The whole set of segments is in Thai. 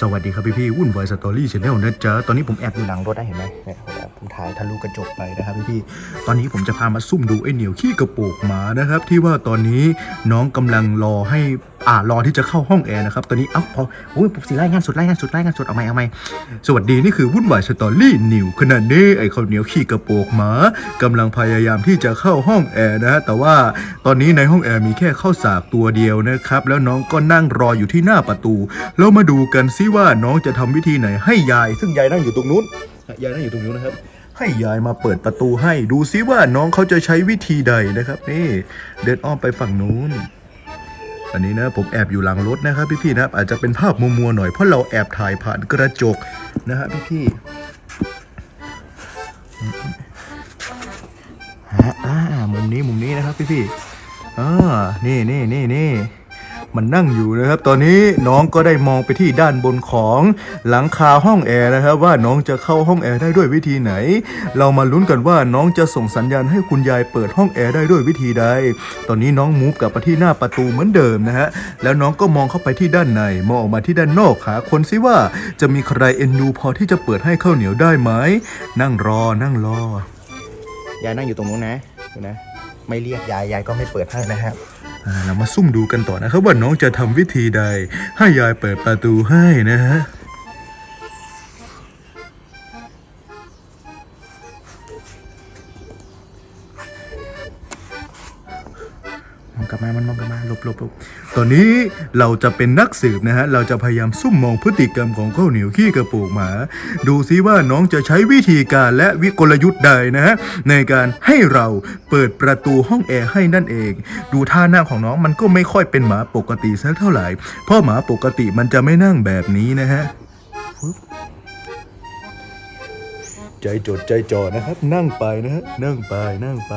สวัสดีครับพี่พี่วุ่นวายสตอรี่ชาแนลนะจ๊ะตอนนี้ผมแอบอยู่หลังรถได้เห็นไหมเนี่ยผมถ่ายทะลุกระจกไปนะครับพี่พี่ตอนนี้ผมจะพามาซุ่มดูไอ้เหนียวขี้กระโปกหมานะครับ ที่ว่าตอนนี้น้องกำลังรอให้อ่ารอที่จะเข้าห้องแอร์นะครับตอนนี้เอ้าพอโอ้ยสิไล่งานสุดไล่งานสุดไล่งานสุดเอาไหมเอาไหมสวัสดีนี่คือวุ่นวายสตอรี่นิวขณะนี้ไอ้ข้าวเหนียวขี้กระโปกหมากำลังพยายามที่จะเข้าห้องแอร์นะฮะแต่ว่าตอนนี้ในห้องแอร์มีแค่ข้าวสากตัวเดียวนะครับแล้วน้องก็นั่งรออยู่ที่หน้าประตู แล้วมาดูกันซิว่าน้องจะทำวิธีไหนให้ยาย ซึ่งยายนั่งอยู่ตรงนู้นยายนั่งอยู่ตรงนู้นนะครับให้ยายมาเปิดประตูให้ดูซิว่าน้องเขาจะใช้วิธีใดนะครับนี่เดินอ้อมไปฝั่งนู้น อันนี้นะผมแอบอยู่หลังรถนะครับพี่ๆนะครับอาจจะเป็นภาพมัวๆหน่อยเพราะเราแอบถ่ายผ่านกระจกนะฮะพี่ๆฮะอ่ามุมนี้มุมนี้นะครับพี่ๆอ่านี่นี่นี่นี่ มันนั่งอยู่นะครับ ตอนนี้น้องก็ได้มองไปที่ด้านบนของหลังคาห้องแอร์นะครับ ว่าน้องจะเข้าห้องแอร์ได้ด้วยวิธีไหน เรามาลุ้นกันว่าน้องจะส่งสัญญาณให้คุณยายเปิดห้องแอร์ได้ด้วยวิธีใด ตอนนี้น้องมูฟกลับมาที่หน้าประตูเหมือนเดิมนะฮะแล้วน้องก็มองเข้าไปที่ด้านใน มองออกมาที่ด้านนอกหาคนซิว่าจะมีใครเอ็นดูพอที่จะเปิดให้ข้าวเหนียวได้ไหมนั่งรอนั่งรอยายนั่งอยู่ตรงนู้นนะดูนะ ไม่เรียกยายยายก็ไม่เปิดให้นะครับ เรามาซุ่มดูกันต่อนะครับว่าน้องจะทำวิธีใด ให้ยายเปิดประตูให้นะฮะ กลับมา มันมองกลับมาหลบหลบหลบตอนนี้เราจะเป็นนักสืบนะฮะ เราจะพยายามซุ่มมองพฤติกรรมของข้าวเหนียวขี้กระปรงหมา ดูซิว่าน้องจะใช้วิธีการและวิกลยุทธ์ใดนะฮะ ในการให้เราเปิดประตูห้องแอร์ให้นั่นเอง ดูท่านั่งของน้องมันก็ไม่ค่อยเป็นหมาปกติสักเท่าไหร่ เพราะหมาปกติมันจะไม่นั่งแบบนี้นะฮะ ใจจดใจจ่อนะครับ นั่งไปนะฮะนั่งไปนั่งไป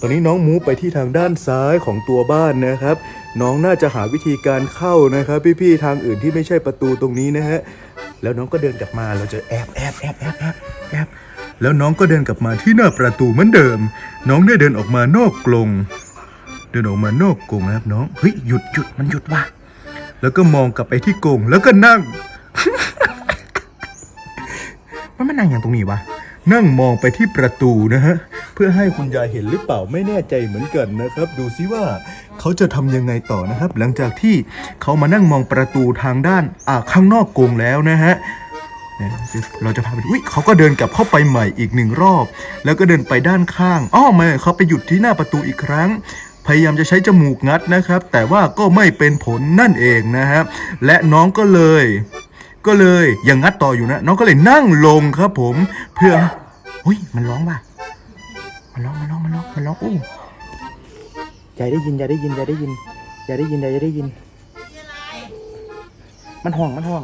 ตอนนี้น้องมูฟไปที่ทางด้านซ้ายของตัวบ้านนะครับ น้องน่าจะหาวิธีการเข้านะครับ พี่ๆทางอื่นที่ไม่ใช่ประตูตรงนี้นะฮะแล้วน้องก็เดินกลับมาเราจะแอบแอบแอบแอบแอบแอบแล้วน้องก็เดินกลับมาที่หน้าประตูเหมือนเดิม น้องได้เดินออกมานอกกรงเดินออกมานอกกรงนะครับน้องเฮ้ยหยุดหยุดมันหยุดว่ะแล้วก็มองกลับไปที่กรงแล้วก็นั่งมันมานั่งอย่างตรงนี้วะ นั่งมองไปที่ประตูนะฮะ เพื่อให้คุณยายเห็นหรือเปล่าไม่แน่ใจเหมือนกันนะครับ ดูซิว่าเขาจะทำยังไงต่อนะครับ หลังจากที่เขามานั่งมองประตูทางด้านอ่าข้างนอกกรงแล้วนะฮะเราจะพาไปอุ้ยเขาก็เดินกลับเข้าไปใหม่อีกหนึ่งรอบ แล้วก็เดินไปด้านข้างอ้อไม่เขาไปหยุดที่หน้าประตูอีกครั้ง พยายามจะใช้จมูกงัดนะครับ แต่ว่าก็ไม่เป็นผลนั่นเองนะฮะและน้องก็เลย ก็เลยยังงัดต่ออยู่นะ น้องก็เลยนั่งลงครับผม เพื่ออุ้ยมันร้องป่ะมันร้องมันร้องมันร้องมันร้องอู้ยายได้ยินยายได้ยินยายได้ยินยายได้ยินยายได้ยิน มันห่วงมันห่วง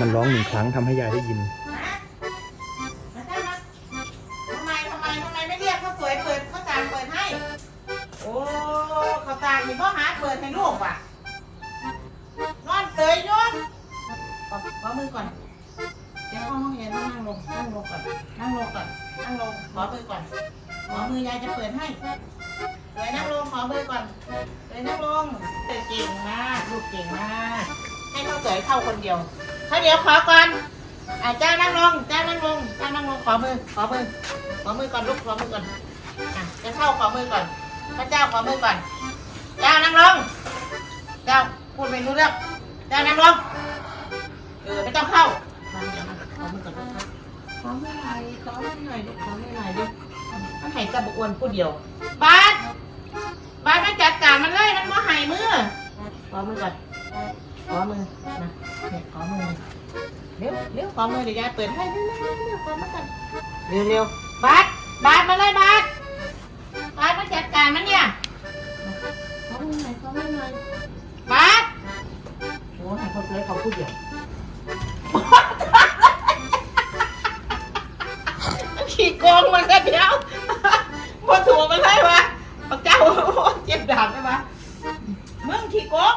มันร้องหนึ่งครั้งทำให้ยายได้ยิน ทำไมทำไมทำไมไม่เรียกเขาสวยเปิดางเปิดให้ โอ้เขาตางมีพ่อหาเปิดให้ลูกว่ะ นอนเตยอยศขอขอมือก่อน เดี๋ยวเข้าห้องเรียนต้องนั่งลง นั่งลงก่อน นั่งลงก่อน นั่งลง ขอมือก่อน ขอมือยายจะเปิดให้เตยนั่งลง ขอมือก่อนเตยนั่งลงเตยเก่งมาก ลูกเก่งมาก ให้เขาเตยเข้าคนเดียวเขาเดี๋ยวขอก่อนอะเจ้านั่งลง เจ้านั่งลง เจ้านั่งลง ขอมือ ขอมือ ขอมือก่อนลูก ขอมือก่อน อะจะเข้าขอมือก่อน พระเจ้าขอมือก่อน เจ้านั่งลง เจ้าพูดไม่รู้เรื่องเจ้านั่งลง เออไม่ต้องเข้ามาเดี๋ยวมาขอมือก่อนลูกขอมือหน่อยขอมือหน่อยลูกขอมือหน่อยดิมันให้ตะบกวนผู้เดียว บาสบาสมาจัดการมันเลย มันมาให้มือ ขอมือก่อน ขอมือนะเนี่ยขอมือเร็วเร็วขอมือเดี๋ยวยายเปิดให้เร็วเร็วเร็วขอมากันเร็วเร็วบาสบาสมาเลยบาส การมันเนี่ยขอมือหน่อยขอมือหน่อยบาสโอ้ให้เขาเลยเขาพูดเดียวมันขี่โกงมันกันเดียวพอถูกมันเลยวะพระเจ้าโอ้เจ็บดาบใช่ปะมึงขี่โกง